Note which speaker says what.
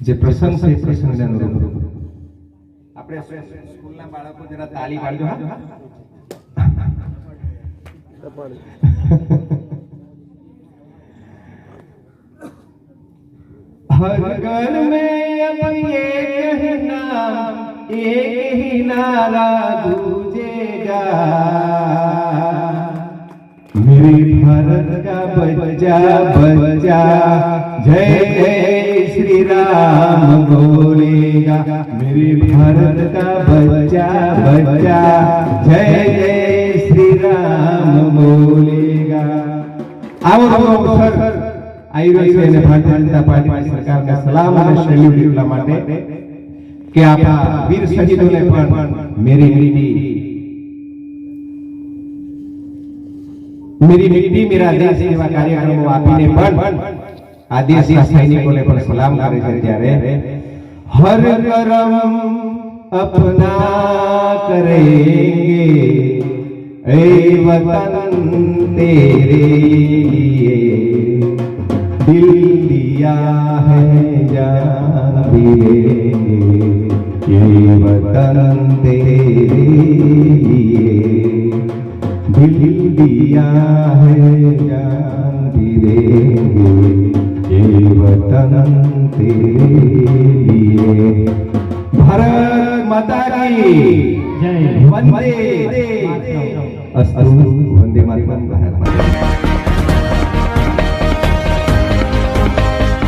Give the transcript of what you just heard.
Speaker 1: જે પ્રસંગ છે એ પ્રસંગને અનુરૂપ આપણે સ્કૂલના બાળકો જરા તાળી પાડજો હા हर घर में अब एक ही नाम एक ही नारा गूंजेगा मेरे भारत का बच्चा बच्चा जय जय श्री राम बोलेगा मेरे भारत का बच्चा बच्चा जय जय श्री राम बोलेगा આવો નવો અવસર આવી રહ્યો છે અને ભારતીય જનતા પાર્ટીની સરકારને સલામ અને સેલ્યુટ એટલા માટે કે આપણા વીર શહીદોને પણ મેરી મિટ્ટી મેરી મિટ્ટી મેરા દેશ જેવા કાર્યક્રમો આપીને પણ આ દેશના સૈનિકોને પણ સલામ કરે છે ત્યારે હર કરમ અપના કરેંગે ए वतन तेरे लिए दिल दिया है जान दिए ये वतन तेरे लिए दिल दिया है जान दिए ये वतन तेरे लिए भारत माता की
Speaker 2: જય
Speaker 1: वंदे अस्तु। वंदे मातरम भारत माता